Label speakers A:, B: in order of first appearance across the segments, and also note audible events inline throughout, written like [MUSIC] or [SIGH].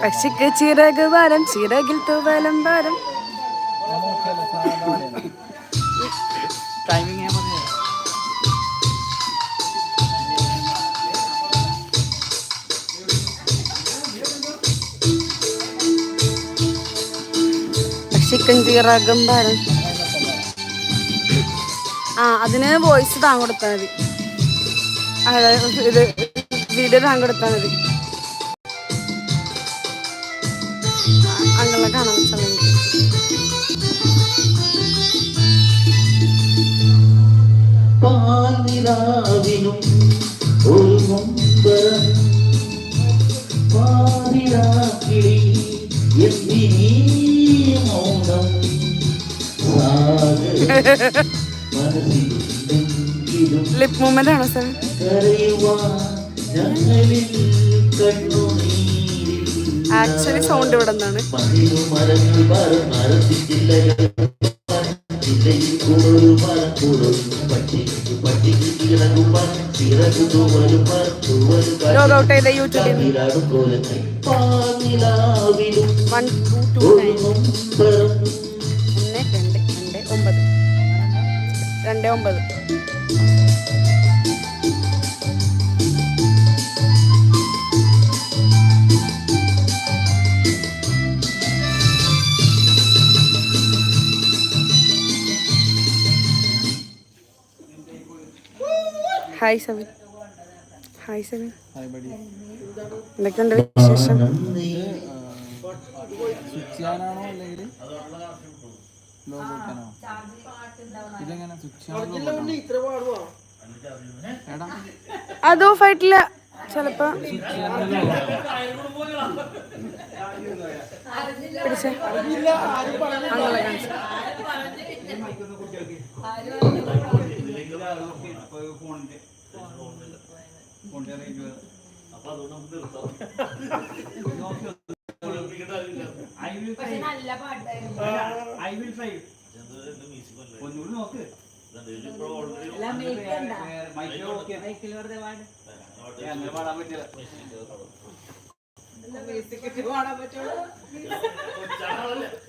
A: പക്ഷിക്ക് ചിറക് വരം ചിറകിൽ തുവലം വരം. [LAUGHS] പക്ഷിക്കും ജീറകം വരം ആ അതിന് വോയിസ് താൻ കൊടുത്താൽ മതി. ഇത് വീഡിയോ താൻ കൊടുത്താൽ മതി. അങ്ങനെ കാണാൻ വെച്ചാൽ എനിക്ക്
B: പാലിരാവിനും മൗനം
A: ലിപ് മൂവ്മെന്റ് ആണോ സാർ ആക്ച്വലി സൗണ്ട് ഇവിടെ നിന്നാണ്.
B: പട്ടിക്ക് പട്ടിക്ക് കിടക്കും മരം ചിറകു തൂവലും മരം തൂവലും
A: ലോഗ് ഔട്ട് ചെയ്ത യൂട്യൂബിൽ വൺ ടു ടു നയൻ ഒന്ന് രണ്ട് രണ്ട് ഒമ്പത്. രണ്ട് ഒമ്പത്. ഹായ് സെവൻ ഹായ് സെവൻ എന്തൊക്കെയുണ്ട് വിശേഷം?
B: പിടിച്ചേ.
C: അങ്ങനെ ചെയ്യാനാണോ അല്ലെങ്കിൽ ലോ കൂട്ടാനോ ഇതെങ്ങനെ സ്വിച്ച് ചെയ്യാനോ എടാ
A: അത് ഓഫ് ആയിട്ടില്ല ചിലപ്പോ പിടിച്ചേ അങ്ങനെ കാണിച്ചു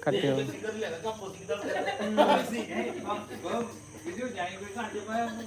C: കട്ട് ചെയ്തു
D: വിജു ഞാൻ കാണിച്ചപ്പോ Video yang.